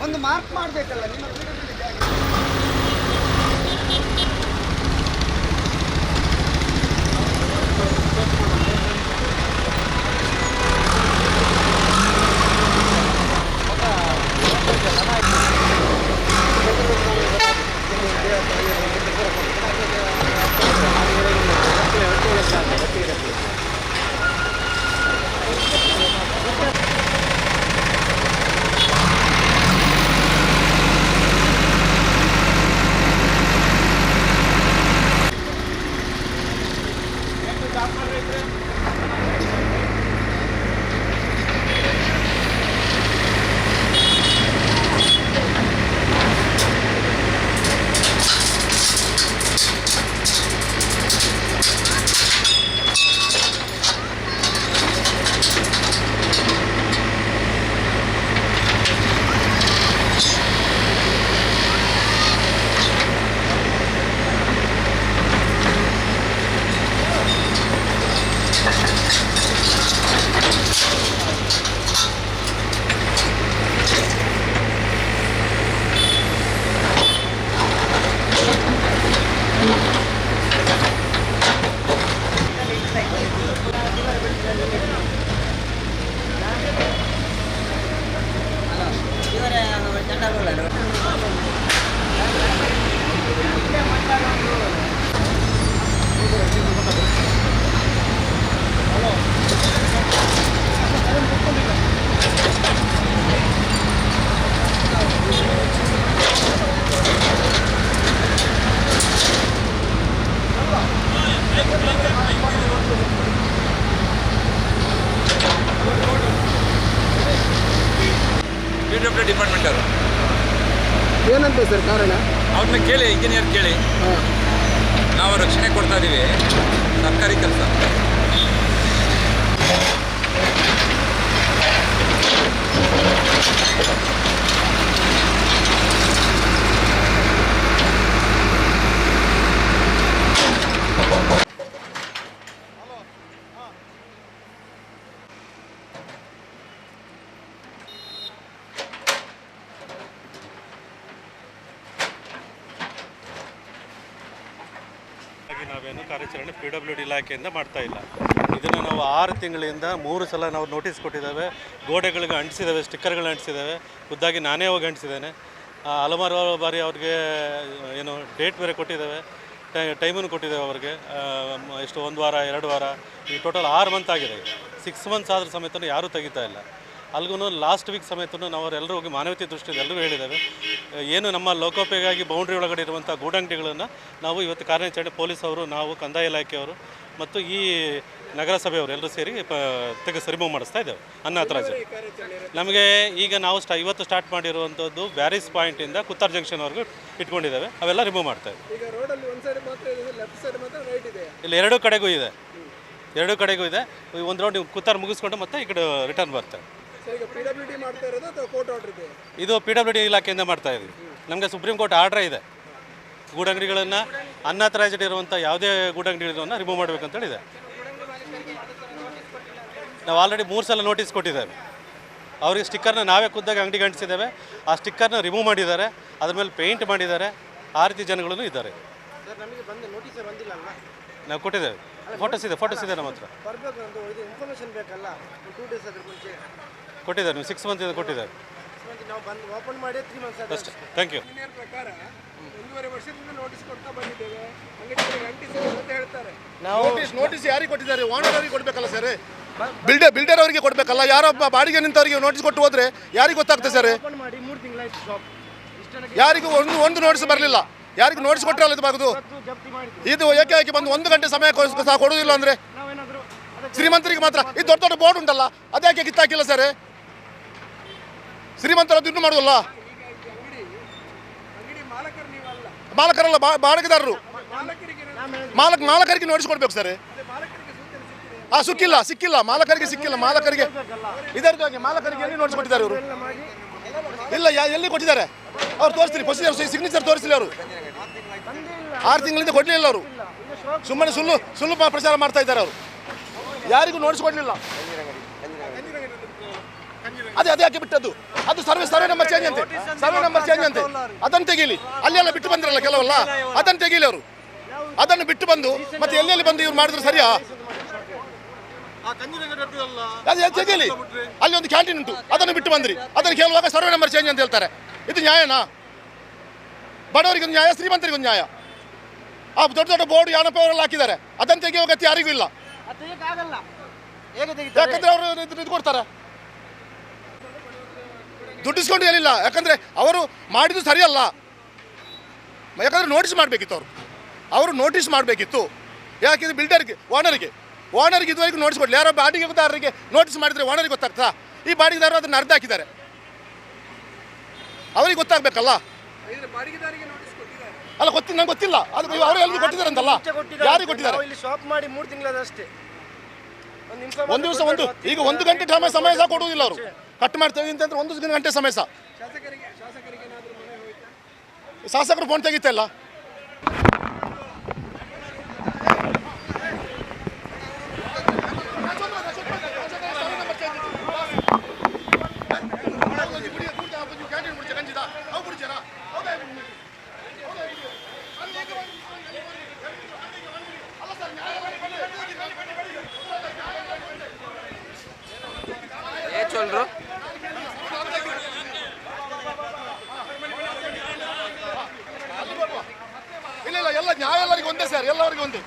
ಒಂದು ಮಾರ್ಕ್ ಮಾಡಬೇಕಲ್ಲ ನಿಮ್ಮ ಪಿ ಡಬ್ಲ್ಯೂ ಡಿಪಾರ್ಟ್ಮೆಂಟ್ ಅವರು. ಏನಂತ ಸರ್ ಕಾರಣ? ಅವ್ರನ್ನ ಕೇಳಿ ಇಂಜಿನಿಯರ್ ಕೇಳಿ. ನಾವು ರಕ್ಷಣೆ ಕೊಡ್ತಾ ಇದ್ದೀವಿ ಸರ್ಕಾರಿ ಕೆಲಸ ನಾವೇನು ಕಾರ್ಯಾಚರಣೆ ಡಬ್ಲ್ಯೂ ಡಿ ಇಲಾಖೆಯಿಂದ ಮಾಡ್ತಾ ಇಲ್ಲ. ಇದನ್ನು ನಾವು ಆರು ತಿಂಗಳಿಂದ ಮೂರು ಸಲ ನಾವು ನೋಟಿಸ್ ಕೊಟ್ಟಿದ್ದೇವೆ. ಗೋಡೆಗಳಿಗೆ ಅಂಟಿಸಿದ್ದೇವೆ ಸ್ಟಿಕ್ಕರ್ಗಳು ಅಂಟಿಸಿದ್ದೇವೆ. ಖುದ್ದಾಗಿ ನಾನೇ ಹೋಗಿ ಅಂಟಿಸಿದ್ದೇನೆ. ಹಲವಾರು ಬಾರಿ ಅವ್ರಿಗೆ ಏನು ಡೇಟ್ ಬೇರೆ ಕೊಟ್ಟಿದ್ದಾವೆ. ಟೈ ಟೈಮನ್ನು ಕೊಟ್ಟಿದ್ದೇವೆ ಅವ್ರಿಗೆ. ಎಷ್ಟು, ಒಂದು ವಾರ, ಎರಡು ವಾರ, ಈ ಟೋಟಲ್ ಆರು ಮಂತ್ ಆಗಿದೆ. ಸಿಕ್ಸ್ ಮಂತ್ಸ್ ಆದ್ರ ಸಮೇತ ಯಾರೂ ತೆಗಿತಾ ಇಲ್ಲ. ಅಲ್ಗೂ ಲಾಸ್ಟ್ ವೀಕ್ ಸಮೇತ ನಾವು ಅವರೆಲ್ಲರೂ ಹೋಗಿ ಮಾನವೀಯತೆ ದೃಷ್ಟಿಯಿಂದ ಎಲ್ಲರೂ ಹೇಳಿದ್ದೇವೆ. ಏನು ನಮ್ಮ ಲೋಕೋಪಯೋಗಿ ಬೌಂಡ್ರಿ ಒಳಗಡೆ ಇರುವಂಥ ಗೂಡಂಗಡಿಗಳನ್ನು ನಾವು ಇವತ್ತು ಕಾರ್ಯಾಚರಣೆ ಪೊಲೀಸ್ ಅವರು ನಾವು ಕಂದಾಯ ಇಲಾಖೆಯವರು ಮತ್ತು ಈ ನಗರಸಭೆಯವರು ಎಲ್ಲರೂ ಸೇರಿ ಪ ತೆಗೆಸಿ ರಿಮೂವ್ ಮಾಡಿಸ್ತಾ ಇದ್ದೇವೆ. ಅನ್ನಾಥರಾಜ್ ನಮಗೆ ಈಗ ನಾವು ಸ್ಟಾ ಇವತ್ತು ಸ್ಟಾರ್ಟ್ ಮಾಡಿರುವಂಥದ್ದು ಬ್ಯಾರಿಸ್ ಪಾಯಿಂಟಿಂದ ಕುತ್ತಾರ್ ಜಂಕ್ಷನ್ವರೆಗೂ ಇಟ್ಕೊಂಡಿದ್ದೇವೆ. ಅವೆಲ್ಲ ರಿಮೂವ್ ಮಾಡ್ತಾ ಇದ್ದೇವೆ. ಇಲ್ಲಿ ಎರಡೂ ಕಡೆಗೂ ಇದೆ. ಎರಡೂ ಕಡೆಗೂ ಇದೆ. ಒಂದು ರೌಂಡ್ ಕುತ್ತಾರ್ ಮುಗಿಸ್ಕೊಂಡು ಮತ್ತೆ ಈ ಕಡೆ ರಿಟರ್ನ್ ಬರ್ತೇವೆ ಈಗ ಪಿ ಡಬ್ಲ್ಯೂ ಡಿ ಮಾಡ್ತಾ ಇರೋದು ಅಥವಾ ಕೋರ್ಟ್ ಆರ್ಡರ್ ಇದೆ ಇದು ಪಿ ಡಬ್ಲ್ಯೂ ಡಿ ಇಲಾಖೆಯಿಂದ ಮಾಡ್ತಾ ಇದ್ದೀವಿ. ನಮಗೆ ಸುಪ್ರೀಂ ಕೋರ್ಟ್ ಆರ್ಡರ್ ಇದೆ. ಗೂಡಂಗಡಿಗಳನ್ನು ಅನ್ನಾಥರೈಸ್ಡ್ ಇರುವಂಥ ಯಾವುದೇ ಗೂಡಂಗಡಿಗಳನ್ನು ರಿಮೂವ್ ಮಾಡಬೇಕಂತೇಳಿ ಇದೆ. ನಾವು ಆಲ್ರೆಡಿ ಮೂರು ಸಲ ನೋಟಿಸ್ ಕೊಟ್ಟಿದ್ದೇವೆ. ಅವರಿಗೆ ಸ್ಟಿಕ್ಕರ್ನ ನಾವೇ ಖುದ್ದಾಗಿ ಅಂಗಡಿಗೆ ಅಂಟಿಸಿದ್ದೇವೆ ಆ ಸ್ಟಿಕ್ಕರ್ನ ರಿಮೂವ್ ಮಾಡಿದ್ದಾರೆ. ಅದ್ರ ಮೇಲೆ ಪೇಂಟ್ ಮಾಡಿದ್ದಾರೆ. ಆ ರೀತಿ ಜನಗಳೂ ಇದ್ದಾರೆ. ನಾವು ಕೊಟ್ಟಿದ್ದೇವೆ. ಫೋಟೋಸ್ ಇದೆ ಫೋಟೋಸ್ ಇದೆ ನಮ್ಮ ಹತ್ರ. ಕೊಟ್ಟಿದ್ದಾರೆ ನೀವು ಸಿಕ್ಸ್ ಮಂತ್ ಕೊಟ್ಟಿದ್ದಾರೆ. ನಾವು ಬಂದು ಓಪನ್ ಮಾಡಿ ತ್ರೀ ಮಂತ್ಸ್ ಅಷ್ಟೇ. ಥ್ಯಾಂಕ್ ಯು ಇಂಜಿನಿಯರ್ ಪ್ರಕಾರ ಒಂದೂವರೆ ವರ್ಷದಿಂದ ನೋಟಿಸ್ ಕೊಡ್ತಾ ಬಂದಿದ್ದೇವೆ. ಅಂಗಡಿಗಳಿಗೆ ಅಂಟಿಸಿದೆ ಅಂತ ಹೇಳ್ತಾರೆ. ನೋಟಿಸ್ ನೋಟಿಸ್ ಯಾರಿಗೆ ಕೊಟ್ಟಿದ್ದಾರೆ? ಓನರ್ ಅವರಿಗೆ ಕೊಡ್ಬೇಕಲ್ಲ ಸರ್ ಬಿಲ್ಡರ್ ಬಿಲ್ಡರ್ ಅವರಿಗೆ ಕೊಡ್ಬೇಕಲ್ಲ? ಯಾರೊಬ್ಬ ಬಾಡಿಗೆ ನಿಂತವರಿಗೆ ನೋಟಿಸ್ ಕೊಟ್ಟು ಹೋದ್ರೆ ಯಾರಿಗೆ ಗೊತ್ತಾಗ್ತದೆ ಸರ್ ಓಪನ್ ಮಾಡಿ ಮೂರು ತಿಂಗಳಾಯ್ತು ಶಾಪ್ ಯಾರಿಗೂ ಒಂದು ಒಂದು ನೋಟಿಸ್ ಬರಲಿಲ್ಲ. ಯಾರಿಗೂ ನೋಟಿಸ್ ಕೊಟ್ಟರಲ್ಲ ಇದು ಬಾಗುದು? ಇದು ಏಕೆ ಏಕಾಏಕಿ ಬಂದು ಒಂದು ಗಂಟೆ ಸಮಯ ಕೊಡುವುದಿಲ್ಲ ಅಂದ್ರೆ? ಶ್ರೀಮಂತರಿಗೆ ಮಾತ್ರ ಇದು ದೊಡ್ಡ ದೊಡ್ಡ ಬೋರ್ಡ್ ಉಂಟಲ್ಲ ಅದ್ಯಾಕೆ ಕಿತ್ತಾಕಿಲ್ಲ ಸರ್ ಅಂಗಡಿ ಮಾಲಕರು ನೀವಲ್ಲ ಮಾಲಕರಲ್ಲ ಬಾಡಿಗೆದಾರರು. ಮಾಲಕ್, ಮಾಲಕರಿಗೆ ನೋಡಿಸ್ಕೊಡ್ಬೇಕು ಸರ್. ಆ, ಸಿಕ್ಕಿಲ್ಲ ಸಿಕ್ಕಿಲ್ಲ. ಮಾಲಕರಿಗೆ ಸಿಕ್ಕಿಲ್ಲ, ಮಾಲಕರಿಗೆ. ಇದರದಾಗಿ ಮಾಲಕರಿಗೆ ಎಲ್ಲಿ ನೋಡಿಸ್ಕೊಟ್ಟಿದ್ದಾರೆ ಇವರು? ಇಲ್ಲ ಎಲ್ಲಿ ಕೊಟ್ಟಿದ್ದಾರೆ? ಅವ್ರು ತೋರಿಸ್ತೀರಿ ಪ್ರೊಸೀಜರ್ ಸಿಗ್ನೇಚರ್ ತೋರಿಸಿಲ್ಲ ಅವರು. ಆರು ತಿಂಗಳಿಂದ ಕೊಡಲಿಲ್ಲ ಅವರು. ಸುಮ್ಮನೆ ಸುಳ್ಳು ಸುಳ್ಳು ಪ್ರಚಾರ ಮಾಡ್ತಾ ಇದ್ದಾರೆ ಅವರು. ಯಾರಿಗೂ ನೋಡಿಸ್ಕೊಡ್ಲಿಲ್ಲ. ಅದೇ ಅದೇ ಹಾಕಿ ಬಿಟ್ಟದ್ದು. ಅದು ಸರ್ವೆ ಸರ್ವೆ ನಂಬರ್ ಚೇಂಜ್ ಅಂತೆ. ಸರ್ವೆ ನಂಬರ್ ಚೇಂಜ್ ಅಂತೆ. ಅದನ್ನು ತೆಗೀಲಿ. ಅಲ್ಲೆಲ್ಲ ಬಿಟ್ಟು ಬಂದಿರಲ್ಲ ಕೆಲವಲ್ಲ. ಅದನ್ನು ತೆಗೀಲಿ ಅವರು. ಅದನ್ನು ಬಿಟ್ಟು ಬಂದು ಮತ್ತೆ ಎಲ್ಲೆಲ್ಲಿ ಬಂದು ಇವ್ರು ಮಾಡಿದ್ರು ಸರಿಯಾ? ಅದು ಅದು ತೆಗೀಲಿ. ಅಲ್ಲಿ ಒಂದು ಕ್ಯಾಂಟೀನ್ ಉಂಟು. ಅದನ್ನು ಬಿಟ್ಟು ಬಂದ್ರಿ. ಅದನ್ನು ಕೇಳುವಾಗ ಸರ್ವೆ ನಂಬರ್ ಚೇಂಜ್ ಅಂತ ಹೇಳ್ತಾರೆ. ಇದು ನ್ಯಾಯನಾ? ಬಡವರಿಗೆ ಒಂದು ನ್ಯಾಯ ಶ್ರೀಮಂತರಿಗೆ ಒಂದು ನ್ಯಾಯ. ಆ ದೊಡ್ಡ ದೊಡ್ಡ ಬೋರ್ಡ್ ಯಾನಪ್ಪ ಅವರೆಲ್ಲ ಹಾಕಿದ್ದಾರೆ. ಅದನ್ನು ತೆಗೆಯುವ ಗತಿ ಯಾರಿಗೂ ಇಲ್ಲ. ಆಗಲ್ಲ ಹೇಗೆ ತೆಗಿತಾರೆ? ಯಾಕಂದ್ರೆ ಅವರು ಇದು ಇದು ಕೊಡ್ತಾರೆ. ದುಡ್ಡಿಸ್ಕೊಂಡು ಹೇಳಿಲ್ಲ ಯಾಕಂದ್ರೆ ಅವರು ಮಾಡಿದ್ದು ಸರಿಯಲ್ಲ. ಯಾಕಂದ್ರೆ ನೋಟಿಸ್ ಮಾಡಬೇಕಿತ್ತು ಅವರು. ಅವರು ನೋಟಿಸ್ ಮಾಡಬೇಕಿತ್ತು. ಯಾಕಿದ್ರೆ ಬಿಲ್ಡರ್ಗೆ ಓನರ್ಗೆ ಓನರ್ಗೆ ಇದುವರೆಗೂ ನೋಟಿಸ್ ಕೊಡಲಿ ಯಾರೋ ಬಾಡಿಗೆದಾರರಿಗೆ ನೋಟಿಸ್ ಮಾಡಿದ್ರೆ ಓನರ್ಗೆ ಗೊತ್ತಾಗ್ತಾ ಈ ಬಾಡಿಗೆದಾರರು ಅದನ್ನು ಅರ್ಧ ಹಾಕಿದ್ದಾರೆ. ಅವರಿಗೆ ಗೊತ್ತಾಗಬೇಕಲ್ಲ? ಅಲ್ಲ ಗೊತ್ತಿಲ್ಲ ನಂಗೆ ಗೊತ್ತಿಲ್ಲ. ಅದು ಅವರು ಎಲ್ಲಿ ಕೊಟ್ಟಿದ್ದಾರೆ ಅಂತಲ್ಲ? ಯಾರಿಗೆ ಕೊಟ್ಟಿದ್ದಾರೆ? ಇಲ್ಲಿ ಶಾಪ್ ಮಾಡಿ ಮೂರು ತಿಂಗಳದಷ್ಟೇ. ಒಂದು ನಿಮಿಷ ಒಂದು ದಿವಸ ಒಂದು ಈಗ ಒಂದು ಗಂಟೆ ಸಮಯ ಸಮಯ ಸಹ ಕೊಡುವುದಿಲ್ಲ ಅವರು. ಕಟ್ ಮಾಡ್ತೇವೆ ಅಂತಂದ್ರೆ ಒಂದು ಗಂಟೆ ಸಮಯ ಸಹ ಶಾಸಕರು ಫೋನ್ ತೆಗಿತಲ್ಲ ఏ ಒಂದೇ ಸರ್, ಎಲ್ಲರಿಗೂ ಒಂದೇ.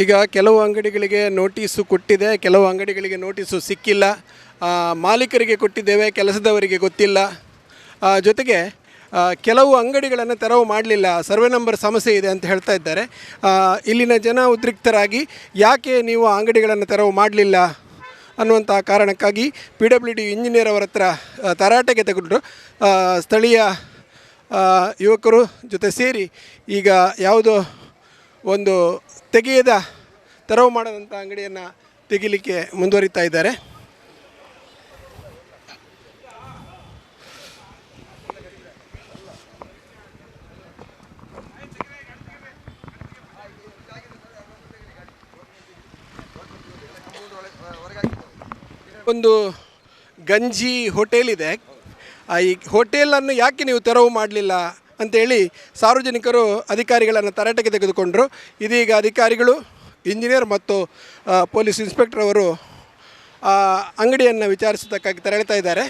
ಈಗ ಕೆಲವು ಅಂಗಡಿಗಳಿಗೆ ನೋಟಿಸು ಕೊಟ್ಟಿದೆ, ಕೆಲವು ಅಂಗಡಿಗಳಿಗೆ ನೋಟಿಸು ಸಿಕ್ಕಿಲ್ಲ. ಮಾಲೀಕರಿಗೆ ಕೊಟ್ಟಿದ್ದೇವೆ, ಕೆಲಸದವರಿಗೆ ಗೊತ್ತಿಲ್ಲ. ಜೊತೆಗೆ ಕೆಲವು ಅಂಗಡಿಗಳನ್ನು ತೆರವು ಮಾಡಲಿಲ್ಲ. ಸರ್ವೆ ನಂಬರ್ ಸಮಸ್ಯೆ ಇದೆ ಅಂತ ಹೇಳ್ತಾ ಇದ್ದಾರೆ. ಇಲ್ಲಿನ ಜನ ಉದ್ರಿಕ್ತರಾಗಿ ಯಾಕೆ ನೀವು ಅಂಗಡಿಗಳನ್ನು ತೆರವು ಮಾಡಲಿಲ್ಲ ಅನ್ನುವಂಥ ಕಾರಣಕ್ಕಾಗಿ ಪಿ ಡಬ್ಲ್ಯೂ ಡಿ ಇಂಜಿನಿಯರ್ ಅವರ ಹತ್ರ ತರಾಟೆಗೆ ತೆಗೆದುಕೊಂಡ್ರು ಸ್ಥಳೀಯ ಯುವಕರು ಜೊತೆ ಸೇರಿ ಈಗ ಯಾವುದೋ ಒಂದು ತೆಗೆಯದ, ತೆರವು ಮಾಡದಂಥ ಅಂಗಡಿಯನ್ನು ತೆಗಿಲಿಕ್ಕೆ ಮುಂದುವರಿತಾ ಇದ್ದಾರೆ. ಒಂದು ಗಂಜಿ ಹೋಟೆಲ್ ಇದೆ. ಈ ಹೋಟೆಲನ್ನು ಯಾಕೆ ನೀವು ತೆರವು ಮಾಡಲಿಲ್ಲ ಅಂತೇಳಿ ಸಾರ್ವಜನಿಕರು ಅಧಿಕಾರಿಗಳನ್ನು ತರಾಟೆಗೆ ತೆಗೆದುಕೊಂಡರು. ಇದೀಗ ಅಧಿಕಾರಿಗಳು, ಇಂಜಿನಿಯರ್ ಮತ್ತು ಪೊಲೀಸ್ ಇನ್ಸ್ಪೆಕ್ಟರ್ ಅವರು ಅಂಗಡಿಯನ್ನು ವಿಚಾರಿಸೋದಕ್ಕಾಗಿ ತೆರಳುತ್ತಾ ಇದ್ದಾರೆ.